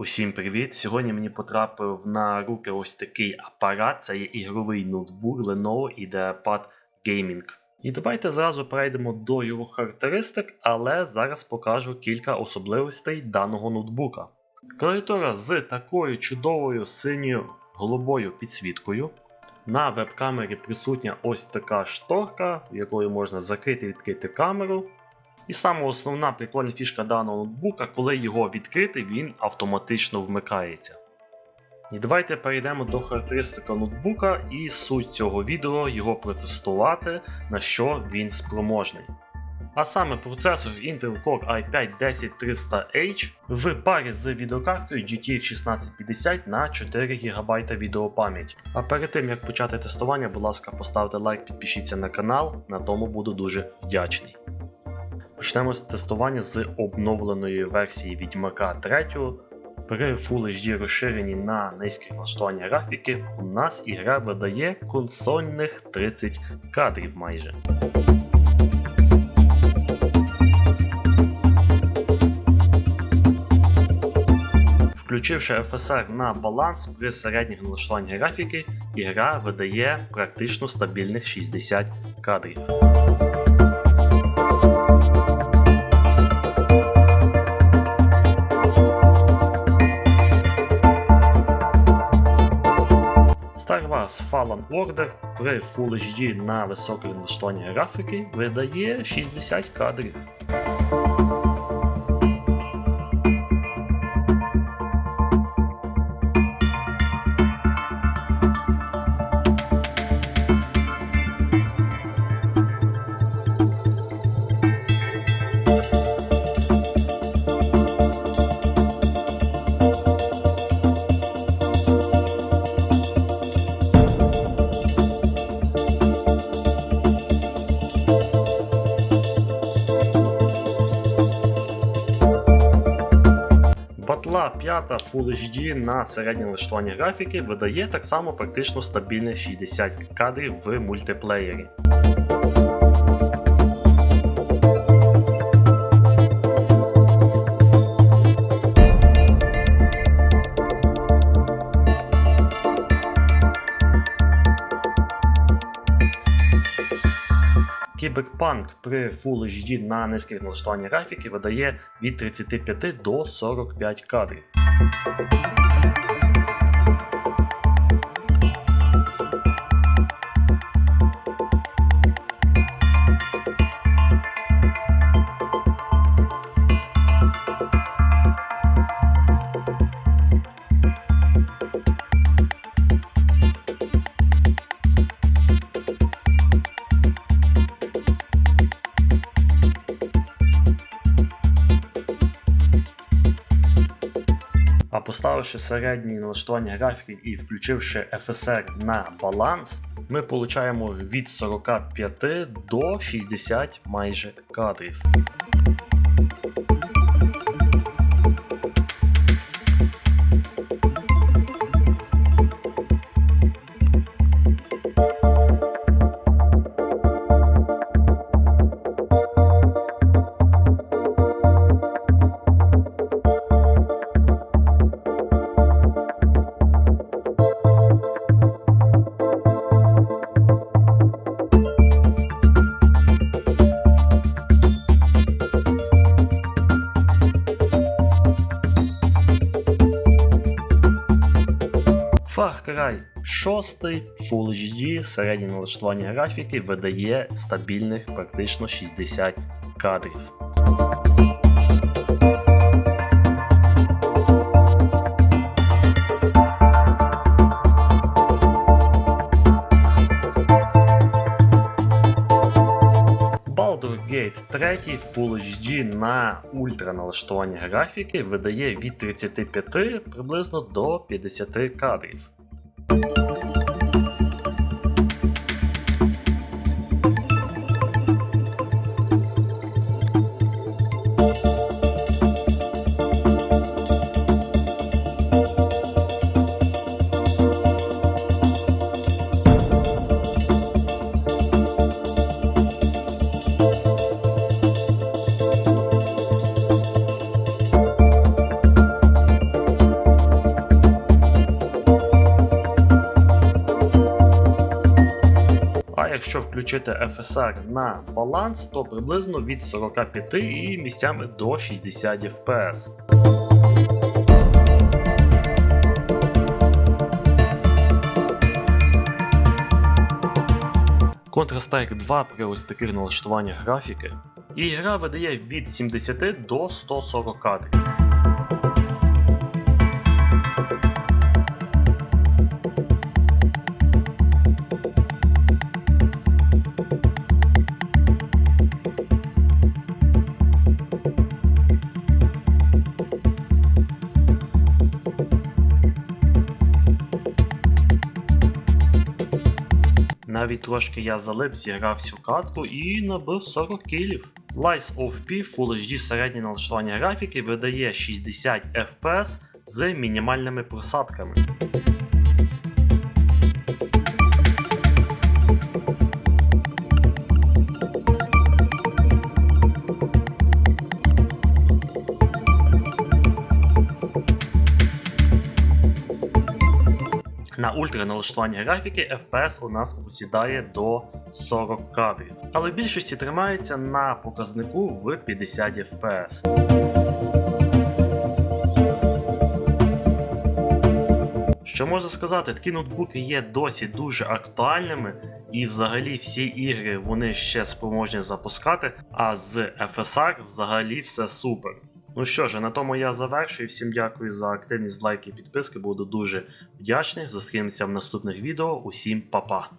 Усім привіт! Сьогодні мені потрапив на руки ось такий апарат. Це є ігровий ноутбук Lenovo IdeaPad Gaming. І давайте зразу перейдемо до його характеристик, але зараз покажу кілька особливостей даного ноутбука. Клавіатура з такою чудовою синьою голубою підсвіткою. На веб-камері присутня ось така шторка, якою можна закрити і відкрити камеру. І саме основна прикольна фішка даного ноутбука, коли його відкрити, він автоматично вмикається. І давайте перейдемо до характеристики ноутбука і суть цього відео його протестувати, на що він спроможний. А саме процесор Intel Core i5 10300H в парі з відеокартою GTX 1650 на 4 ГБ відеопам'ять. А перед тим як почати тестування, будь ласка, поставте лайк, підпишіться на канал, на тому буду дуже вдячний. Почнемо з тестування з обновленої версії Відьмака 3. При Full HD розширенні на низьке налаштування графіки у нас ігра видає консольних 30 кадрів майже. Включивши FSR на баланс при середніх налаштуванні графіки, ігра видає практично стабільних 60 кадрів. Star Wars Fallen Order при Full HD на високому налаштуванні графіки видає 60 кадрів. Батла 5 Full HD на середнє налаштування графіки видає так само практично стабільне 60 кадрів в мультиплеєрі. Кіберпанк при Full HD на низьких налаштуваннях графіки видає від 35 до 45 кадрів. Поставивши середні налаштування графіки і включивши FSR на баланс, ми отримуємо від 45 до 60 майже кадрів. Cry 6 Full HD середнє налаштування графіки видає стабільних практично 60 кадрів. Gate 3 Full HD на ультра налаштування графіки видає від 35 приблизно до 50 кадрів. Thank you якщо включити FSR на баланс, то приблизно від 45 і місцями до 60 FPS. Counter-Strike 2 при ось таких налаштуваннях графіки. І гра видає від 70 до 140 кадрів. Навіть трошки я залип, зіграв всю катку і набив 40 кілів. Lies of P Full HD середнє налаштування графіки видає 60 FPS з мінімальними просадками. На ультра налаштуванні графіки FPS у нас посідає до 40 кадрів, але в більшості тримається на показнику в 50 FPS. Що можна сказати, такі ноутбуки є досі дуже актуальними, і взагалі всі ігри вони ще спроможні запускати, а з FSR взагалі все супер. Ну що ж, на тому я завершую. Всім дякую за активність, лайки підписки. Буду дуже вдячний. Зустрінемося в наступних відео. Усім па-па.